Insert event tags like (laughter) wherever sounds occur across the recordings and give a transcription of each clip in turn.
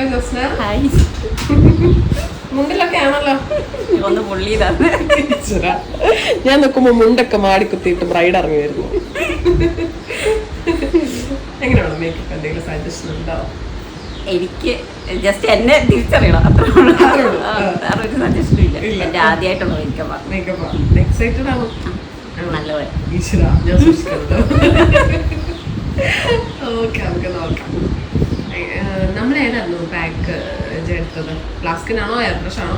Hello Josna hi. മുണ്ടിലൊക്കെ ആണല്ലോ ഒന്ന് പുള്ളിയതാണ്. ഞാൻ നോക്കുമ്പോ മുണ്ടൊക്കെ മാടി കുത്തിയിട്ട് ബ്രൈഡ് ഇറങ്ങി വരുന്നു എങ്ങനെയാണ് മേക്കപ്പ് എന്തെങ്കിലും സജഷൻ ഉണ്ടോ? എനിക്ക് ജസ്റ്റ് എന്നെ തിരിച്ചറിയണം. അത്രേ ഉള്ളൂ. ആ, വേറെ ഒരു സജഷനും ഇല്ല. ഇല്ല. എന്റെ ആദ്യമായിട്ടുള്ള മേക്കപ്പ് മേക്കപ്പ് എക്സൈറ്റഡ് ആണോ? നല്ലപോലെ. ഈശ്വര ഞാൻ സൂക്ഷിക്കുന്നുണ്ട് ഓക്കെ നമുക്ക് നോക്കാം. നമ്മൾ ഏതായിരുന്നു? പാക്ക് എടുത്തത്. ഫ്ലാസ്കിനാണോ എയർ ബ്രഷ് ആണോ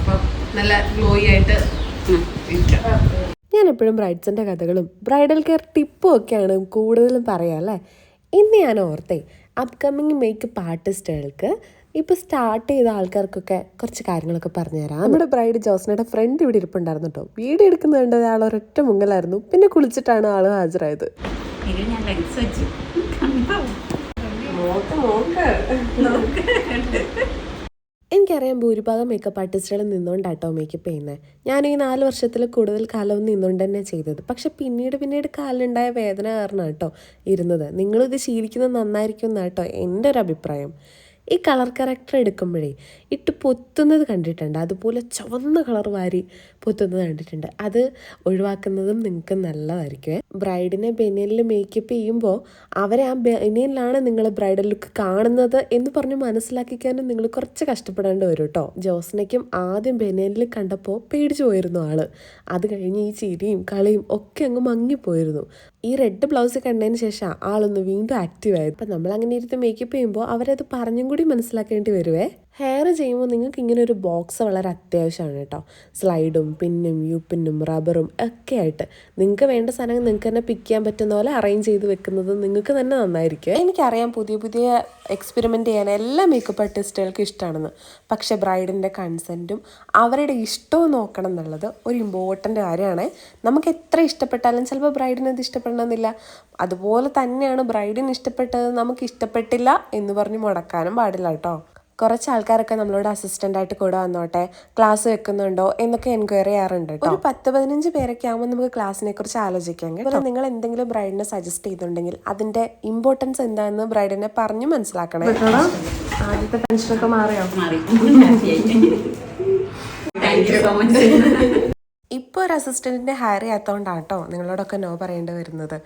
അപ്പം നല്ല ഗ്ലോയി ആയിട്ട് ഞാൻ എപ്പോഴും ബ്രൈഡ്സിന്റെ കഥകളും ബ്രൈഡൽ കെയർ ടിപ്പും ഒക്കെയാണ് കൂടുതലും പറയാല്ലേ അല്ലേ? ഇന്ന് ഞാൻ ഓർത്തേ അപ്കമ്മിങ് മേക്കപ്പ് ആർട്ടിസ്റ്റുകൾക്ക് ഇപ്പോൾ സ്റ്റാർട്ട് ചെയ്ത ആൾക്കാർക്കൊക്കെ കുറച്ച് കാര്യങ്ങളൊക്കെ പറഞ്ഞുതരാം. നമ്മുടെ ബ്രൈഡ് ജോസ്നയുടെ ഫ്രണ്ട് ഇവിടെ ഇരിപ്പുണ്ടായിരുന്നു കേട്ടോ വീഡിയോ എടുക്കുന്നത് കണ്ടത് ആൾ ഒരൊറ്റ മുങ്ങലായിരുന്നു. പിന്നെ കുളിച്ചിട്ടാണ് ആൾ ഹാജരായത്. ഇത് ഞാൻ വെച്ചു. എനിക്കറിയാം ഭൂരിഭാഗം മേക്കപ്പ് ആർട്ടിസ്റ്റുകൾ നിന്നുകൊണ്ടാട്ടോ മേക്കപ്പ് ചെയ്യുന്നത് ഞാൻ ഈ നാല് വർഷത്തിൽ കൂടുതൽ കാലവും നിന്നുകൊണ്ട് തന്നെ ചെയ്തത്. പക്ഷെ പിന്നീട് പിന്നീട് കാലിലുണ്ടായ വേദന കാരണം കേട്ടോ ഇരുന്നത് നിങ്ങളിത് ശീലിക്കുന്നത് നന്നായിരിക്കും എന്നാട്ടോ എന്റെ ഒരു അഭിപ്രായം ഈ കളർ കറക്റ്റർ എടുക്കുമ്പോഴേ ഇട്ട് പൊത്തുന്നത് കണ്ടിട്ടുണ്ട്. അതുപോലെ ചുവന്ന കളർ വാരി പൊത്തുന്നത് കണ്ടിട്ടുണ്ട്. അത് ഒഴിവാക്കുന്നതും നിങ്ങൾക്ക് നല്ലതായിരിക്കും ബ്രൈഡിനെ ബനിയനിൽ മേക്കപ്പ് ചെയ്യുമ്പോൾ അവരെ ആ ബനിയനിലാണ് നിങ്ങൾ ബ്രൈഡൽ ലുക്ക് കാണുന്നത് എന്ന് പറഞ്ഞ് മനസ്സിലാക്കിക്കാനും നിങ്ങൾ കുറച്ച് കഷ്ടപ്പെടേണ്ടി വരും കേട്ടോ ജോസ്നയ്ക്കും ആദ്യം ബനിയനിൽ കണ്ടപ്പോൾ പേടിച്ചു പോയിരുന്നു ആൾ. അത് കഴിഞ്ഞ് ഈ ചിരിയും കളിയും ഒക്കെ അങ്ങ് മങ്ങിപ്പോയിരുന്നു. ഈ റെഡ് ബ്ലൗസ് കണ്ടതിന് ശേഷം ആളൊന്ന് വീണ്ടും ആക്റ്റീവ് ആയത് അപ്പം നമ്മൾ അങ്ങനെ ഇരുന്ന് മേക്കപ്പ് ചെയ്യുമ്പോൾ അവരത് പറഞ്ഞും കൂടി മനസ്സിലാക്കേണ്ടി വരുവേ. ഹെയർ ചെയ്യുമ്പോൾ നിങ്ങൾക്ക് ഇങ്ങനെ ഒരു ബോക്സ് വളരെ അത്യാവശ്യമാണ് കേട്ടോ. സ്ലൈഡും പിന്നും യൂപ്പിന്നും റബ്ബറും ഒക്കെ ആയിട്ട്. നിങ്ങൾക്ക് വേണ്ട സാധനങ്ങൾ നിങ്ങൾക്ക് തന്നെ പിക്ക് ചെയ്യാൻ പറ്റുന്ന പോലെ അറേഞ്ച് ചെയ്ത് വെക്കുന്നത് നിങ്ങൾക്ക് തന്നെ നന്നായിരിക്കും. എനിക്കറിയാം പുതിയ പുതിയ എക്സ്പെരിമെന്റ് ചെയ്യാൻ എല്ലാ മേക്കപ്പ് ആർട്ടിസ്റ്റുകൾക്കും ഇഷ്ടമാണെന്ന്. പക്ഷേ ബ്രൈഡിന്റെ കൺസെന്റും അവരുടെ ഇഷ്ടവും നോക്കണം എന്നുള്ളത് ഒരു ഇമ്പോർട്ടന്റ് കാര്യമാണ്. നമുക്ക് എത്ര ഇഷ്ടപ്പെട്ടാലും ചിലപ്പോൾ ബ്രൈഡിന് അത് ഇഷ്ടപ്പെടണമെന്നില്ല. അതുപോലെ തന്നെയാണ് ബ്രൈഡിന് ഇഷ്ടപ്പെട്ടത് നമുക്ക് ഇഷ്ടപ്പെട്ടില്ല എന്ന് പറഞ്ഞ് മുടക്കാനും പാടില്ല കേട്ടോ. കുറച്ച് ആൾക്കാരൊക്കെ നമ്മളോട് അസിസ്റ്റന്റ് ആയിട്ട് കൂടെ വന്നോട്ടെ ക്ലാസ് വെക്കുന്നുണ്ടോ എന്നൊക്കെ എൻക്വയറി ചെയ്യാറുണ്ട് ഒരു പത്ത് പതിനഞ്ച് പേരൊക്കെ ആകുമ്പോൾ നമുക്ക് ക്ലാസ്സിനെ കുറിച്ച് ആലോചിക്കാം കേട്ടോ. നിങ്ങൾ എന്തെങ്കിലും ബ്രൈഡിനെ സജസ്റ്റ് ചെയ്തിട്ടുണ്ടെങ്കിൽ അതിന്റെ ഇമ്പോർട്ടൻസ് എന്താണെന്ന് ബ്രൈഡിനെ പറഞ്ഞു മനസ്സിലാക്കണേ. ആദ്യത്തെ ടെൻഷനൊക്കെ മാറിയോ ഇപ്പോൾ ഒരു അസിസ്റ്റന്റിന്റെ ഹയർ ചെയ്യാത്തതുകൊണ്ടാണ് കേട്ടോ നിങ്ങളോടൊക്കെ നോ പറയേണ്ടി വരുന്നത്.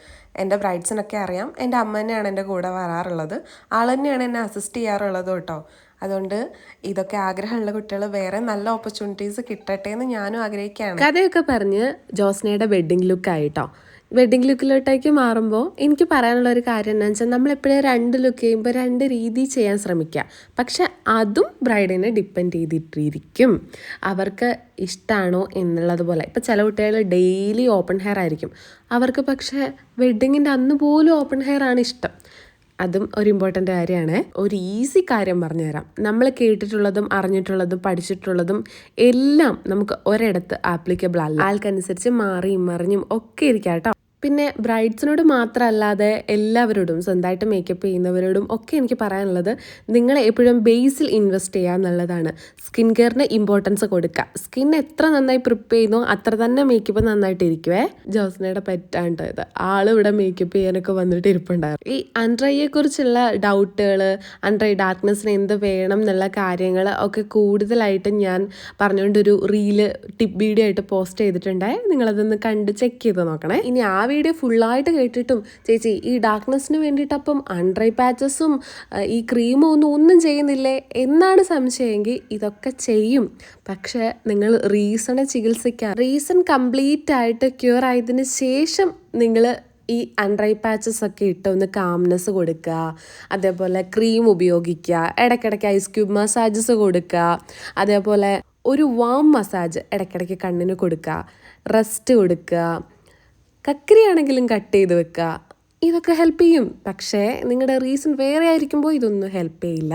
എന്റെ ബ്രൈഡ്സിനൊക്കെ അറിയാം. എന്റെ അമ്മ തന്നെയാണ് എന്റെ കൂടെ വരാറുള്ളത്. ആൾ തന്നെയാണ് എന്നെ അസിസ്റ്റ് ചെയ്യാറുള്ളത് കേട്ടോ അതുകൊണ്ട് ഇതൊക്കെ ആഗ്രഹമുള്ള കുട്ടികൾ വേറെ നല്ല ഓപ്പർച്യൂണിറ്റീസ് കിട്ടട്ടെ എന്ന് ഞാനും ആഗ്രഹിക്കുകയാണ്. കഥയൊക്കെ പറഞ്ഞ് ജോസ്നയുടെ വെഡിങ് ലുക്ക് ആയിട്ടോ. വെഡിങ് ലുക്കിലോട്ടേക്ക് മാറുമ്പോൾ എനിക്ക് പറയാനുള്ള ഒരു കാര്യം എന്താണെന്ന് വെച്ചാൽ നമ്മളെപ്പോഴും രണ്ട് ലുക്ക് ചെയ്യുമ്പോൾ രണ്ട് രീതി ചെയ്യാൻ ശ്രമിക്കുക. പക്ഷെ അതും ബ്രൈഡിനെ ഡിപ്പെൻഡ് ചെയ്തിട്ടിരിക്കും. അവർക്ക് ഇഷ്ടമാണോ എന്നുള്ളത് പോലെ. ഇപ്പം ചില കുട്ടികൾ ഡെയിലി ഓപ്പൺ ഹെയർ ആയിരിക്കും. അവർക്ക് പക്ഷേ വെഡ്ഡിങ്ങിന്റെ അന്ന് പോലും ഓപ്പൺ ഹെയർ ആണ് ഇഷ്ടം. അതും ഒരു ഇമ്പോർട്ടന്റ് കാര്യമാണ്. ഒരു ഈസി കാര്യം പറഞ്ഞുതരാം. നമ്മൾ കേട്ടിട്ടുള്ളതും അറിഞ്ഞിട്ടുള്ളതും പഠിച്ചിട്ടുള്ളതും എല്ലാം നമുക്ക് ഒരിടത്ത് ആപ്ലിക്കബിൾ അല്ല. ആൾക്കനുസരിച്ച് മാറിയും മറിഞ്ഞും ഒക്കെ ഇരിക്കാം കേട്ടോ പിന്നെ ബ്രൈഡ്സിനോട് മാത്രമല്ലാതെ എല്ലാവരോടും സ്വന്തമായിട്ട് മേക്കപ്പ് ചെയ്യുന്നവരോടും ഒക്കെ എനിക്ക് പറയാനുള്ളത് നിങ്ങൾ എപ്പോഴും ബേസിൽ ഇൻവെസ്റ്റ് ചെയ്യുക എന്നുള്ളതാണ്. സ്കിൻ കെയറിന് ഇമ്പോർട്ടൻസ് കൊടുക്കുക. സ്കിൻ എത്ര നന്നായി പ്രിപ്പയർ ചെയ്യുന്നോ അത്ര തന്നെ മേക്കപ്പ് നന്നായിട്ട് ഇരിക്കുവേ. ജോസ്നയുടെ പറ്റാണ്ട് ഇത്. ആളിവിടെ മേക്കപ്പ് ചെയ്യാനൊക്കെ വന്നിട്ട് ഇരിപ്പുണ്ടായിരുന്നു. ഈ അൺഡ്രൈയെ കുറിച്ചുള്ള ഡൗട്ടുകൾ അൺഡ്രൈ ഡാർക്ക്നെസ്സിന് എന്ത് വേണം എന്നുള്ള കാര്യങ്ങൾ ഒക്കെ കൂടുതലായിട്ട് ഞാൻ പറഞ്ഞുകൊണ്ടൊരു റീൽ ടിപ്പ് വീഡിയോ ആയിട്ട് പോസ്റ്റ് ചെയ്തിട്ടുണ്ടേ നിങ്ങളതൊന്ന് കണ്ട് ചെക്ക് ചെയ്ത് നോക്കണേ. ഇനി ആ വീഡിയോ ഫുള്ളായിട്ട് കേട്ടിട്ടും ചേച്ചി ഈ ഡാർക്ക്നെസ്സിന് വേണ്ടിയിട്ട് അപ്പം അൺഡ്രൈ പാച്ചസും ഈ ക്രീമും ഒന്നും ഒന്നും ചെയ്യുന്നില്ലേ എന്നാണ് സംശയമെങ്കിൽ ഇതൊക്കെ ചെയ്യും. പക്ഷേ നിങ്ങൾ റീസണെ ചികിത്സിക്കാം റീസൺ കംപ്ലീറ്റ് ആയിട്ട് ക്യൂർ ആയതിന് ശേഷം നിങ്ങൾ ഈ അൺഡ്രൈ പാച്ചസ് ഒക്കെ ഇട്ട് ഒന്ന് കാംനെസ് കൊടുക്കുക. അതേപോലെ ക്രീം ഉപയോഗിക്കുക. ഇടയ്ക്കിടയ്ക്ക് ഐസ് ക്യൂബ് മസാജസ് കൊടുക്കുക. അതേപോലെ ഒരു വാം മസാജ് ഇടയ്ക്കിടയ്ക്ക് കണ്ണിന് കൊടുക്കുക. റെസ്റ്റ് കൊടുക്കുക. കക്കരിയാണെങ്കിലും കട്ട് ചെയ്ത് വെക്കുക ഇതൊക്കെ ഹെൽപ്പ് ചെയ്യും. പക്ഷേ നിങ്ങളുടെ റീസൺ വേറെ ആയിരിക്കുമ്പോൾ ഇതൊന്നും ഹെൽപ്പ് ചെയ്യില്ല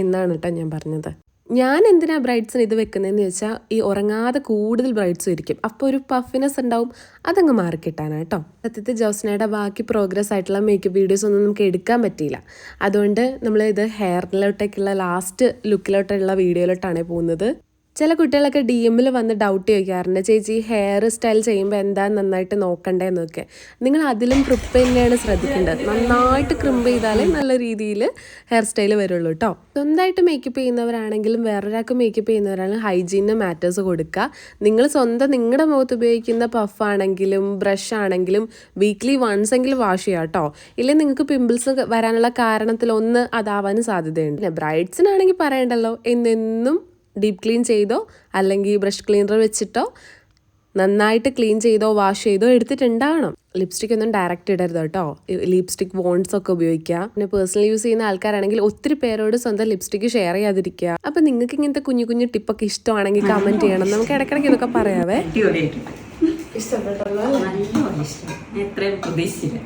എന്നാണ് കേട്ടോ ഞാൻ പറഞ്ഞത്. ഞാൻ എന്തിനാ ബ്രൈഡ്സിന് ഇത് വെക്കുന്നതെന്ന് വെച്ചാൽ ഈ ഉറങ്ങാതെ കൂടുതൽ ബ്രൈഡ്സും ഇരിക്കും. അപ്പോൾ ഒരു പഫിനെസ് ഉണ്ടാവും. അതങ്ങ് മാറി കേട്ടോ സത്യത്തിൽ ജോസ്നയുടെ ബാക്കി പ്രോഗ്രസ് ആയിട്ടുള്ള മേക്കപ്പ് വീഡിയോസ് ഒന്നും നമുക്ക് എടുക്കാൻ പറ്റിയില്ല. അതുകൊണ്ട് നമ്മൾ ഇത് ഹെയറിലോട്ടേക്കുള്ള ലാസ്റ്റ് ലുക്കിലോട്ടുള്ള വീഡിയോയിലോട്ടാണ് പോകുന്നത്. ചില കുട്ടികളൊക്കെ ഡി എമ്മിൽ വന്ന് ഡൗട്ട് ചോദിക്കാറുണ്ട് ചേച്ചി ഹെയർ സ്റ്റൈൽ ചെയ്യുമ്പോൾ എന്താ നന്നായിട്ട് നോക്കണ്ടേന്നൊക്കെ? നിങ്ങൾ അതിലും ക്രിപ്പ് തന്നെയാണ് ശ്രദ്ധിക്കേണ്ടത്. നന്നായിട്ട് ക്രിമ്പ് ചെയ്താലേ നല്ല രീതിയിൽ ഹെയർ സ്റ്റൈൽ വരുള്ളൂ കേട്ടോ സ്വന്തമായിട്ട് മേക്കപ്പ് ചെയ്യുന്നവരാണെങ്കിലും വേറൊരാൾക്ക് മേക്കപ്പ് ചെയ്യുന്നവരാണെങ്കിലും ഹൈജീനിന് മാറ്റേഴ്സ് കൊടുക്കുക നിങ്ങൾ സ്വന്തം നിങ്ങളുടെ മുഖത്ത് ഉപയോഗിക്കുന്ന പഫ് ആണെങ്കിലും ബ്രഷ് ആണെങ്കിലും വീക്ക്ലി വൺസ് എങ്കിലും വാഷ് ചെയ്യുക കേട്ടോ ഇല്ലെങ്കിൽ നിങ്ങൾക്ക് പിമ്പിൾസ് വരാനുള്ള കാരണത്തിൽ ഒന്ന് അതാവാനും സാധ്യതയുണ്ട്. പിന്നെ ബ്രൈഡ്സിനാണെങ്കിൽ പറയണ്ടല്ലോ എന്നെന്നും ഡീപ്പ് ക്ലീൻ ചെയ്തോ അല്ലെങ്കിൽ ബ്രഷ് ക്ലീനർ വെച്ചിട്ടോ നന്നായിട്ട് ക്ലീൻ ചെയ്തോ വാഷ് ചെയ്തോ എടുത്തിട്ടുണ്ടാവണം. ലിപ്സ്റ്റിക് ഒന്നും ഡയറക്റ്റ് ഇടരുത് കേട്ടോ. ലിപ്സ്റ്റിക് വോൺസ് ഒക്കെ ഉപയോഗിക്കുക. പിന്നെ പേഴ്സണൽ യൂസ് ചെയ്യുന്ന ആൾക്കാരാണെങ്കിൽ ഒത്തിരി പേരോട് സ്വന്തം ലിപ്സ്റ്റിക് ഷെയർ ചെയ്യാതിരിക്കുക. അപ്പൊ നിങ്ങൾക്ക് ഇങ്ങനത്തെ കുഞ്ഞു കുഞ്ഞു ടിപ്പൊക്കെ ഇഷ്ടമാണെങ്കിൽ കമന്റ് ചെയ്യണം. നമുക്ക് ഇടയ്ക്കിടയ്ക്ക് ഇതൊക്കെ പറയാവേ. ഇഷ്ടപ്പെട്ടല്ലോ എത്രയും പ്രതീക്ഷിച്ചില്ല.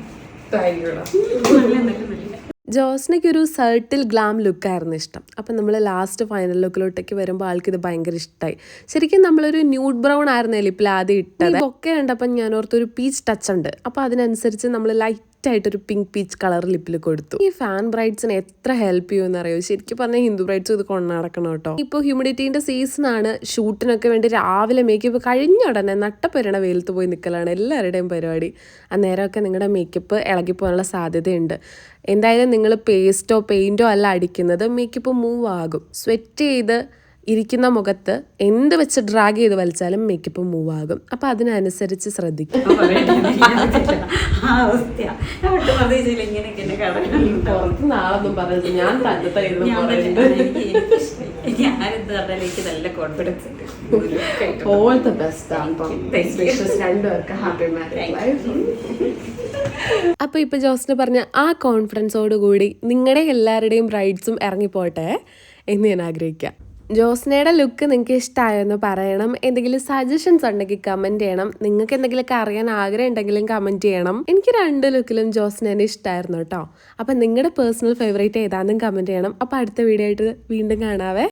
നല്ല നല്ല നല്ല ജോസ്നയ്ക്ക് ഒരു സർട്ടിൽ ഗ്ലാം ലുക്കായിരുന്നു ഇഷ്ടം. അപ്പം നമ്മൾ ലാസ്റ്റ് ഫൈനൽ ലുക്കിലോട്ടേക്ക് വരുമ്പോൾ ആൾക്ക് ഇത് ഭയങ്കര ഇഷ്ടമായി ശരിക്കും നമ്മളൊരു ന്യൂഡ് ബ്രൗൺ ആയിരുന്നു ലിപ്പിൽ ആദ്യം ഇട്ടത് ഒക്കെ കണ്ടപ്പം ഞാൻ ഓർത്തൊരു പീച്ച് ടച്ച് ഉണ്ട്. അപ്പോൾ അതിനനുസരിച്ച് നമ്മൾ ലൈറ്റ് ആയിട്ടൊരു പിങ്ക് പീച്ച് കളർ ലിപ്പിൽ കൊടുത്തു. ഈ ഫാൻ ബ്രൈഡ്സിന് എത്ര ഹെൽപ്പ് ചെയ്യുമെന്ന് അറിയോ ശരിക്കും പറഞ്ഞാൽ ഹിന്ദു ബ്രൈഡ്സും ഇത് കൊണ്ടു നടക്കണം കേട്ടോ. ഇപ്പോൾ ഹ്യൂമിഡിറ്റീന്റെ സീസൺ ആണ്. ഷൂട്ടിനൊക്കെ വേണ്ടി രാവിലെ മേക്കപ്പ് കഴിഞ്ഞ ഉടനെ നട്ടപ്പെരണ വെയിലത്ത് പോയി നിൽക്കലാണ് എല്ലാവരുടെയും പരിപാടി. അന്നേരമൊക്കെ നിങ്ങളുടെ മേക്കപ്പ് ഇളകി പോകാനുള്ള സാധ്യതയുണ്ട്. എന്തായാലും നിങ്ങൾ പേസ്റ്റോ പെയിന്റോ അല്ല അടിക്കുന്നത് മേക്കപ്പ് മൂവ് ആകും. സ്വെറ്റ് ചെയ്ത് ഇരിക്കുന്ന മുഖത്ത് എന്ത് വെച്ച് ഡ്രാഗ് ചെയ്ത് വലിച്ചാലും മേക്കപ്പ് മൂവ് ആകും അപ്പൊ അതിനനുസരിച്ച് ശ്രദ്ധിക്കും. (laughs) ഇപ്പൊ നാളൊന്നും ഞാൻ ഓൾ ദ ബെസ്റ്റ് അപ്പം ഇപ്പോൾ ജോസിന് പറഞ്ഞ ആ കോൺഫിഡൻസോട് കൂടി നിങ്ങളുടെ എല്ലാവരുടെയും റൈഡ്സും ഇറങ്ങിപ്പോട്ടെ എന്ന് ഞാൻ ആഗ്രഹിക്കാം. ജോസ്നയുടെ ലുക്ക് നിങ്ങൾക്ക് ഇഷ്ടമായെന്ന് പറയണം. എന്തെങ്കിലും സജഷൻസ് ഉണ്ടെങ്കിൽ കമന്റ് ചെയ്യണം. നിങ്ങൾക്ക് എന്തെങ്കിലുമൊക്കെ അറിയാൻ ആഗ്രഹം ഉണ്ടെങ്കിലും കമന്റ് ചെയ്യണം. എനിക്ക് രണ്ട് ലുക്കിലും ജോസ്നേനെ ഇഷ്ടമായിരുന്നു കേട്ടോ അപ്പം നിങ്ങളുടെ പേഴ്സണൽ ഫേവറേറ്റ് ഏതാണെന്നും കമന്റ് ചെയ്യണം. അപ്പോൾ അടുത്ത വീഡിയോ ആയിട്ട് വീണ്ടും കാണാവേ.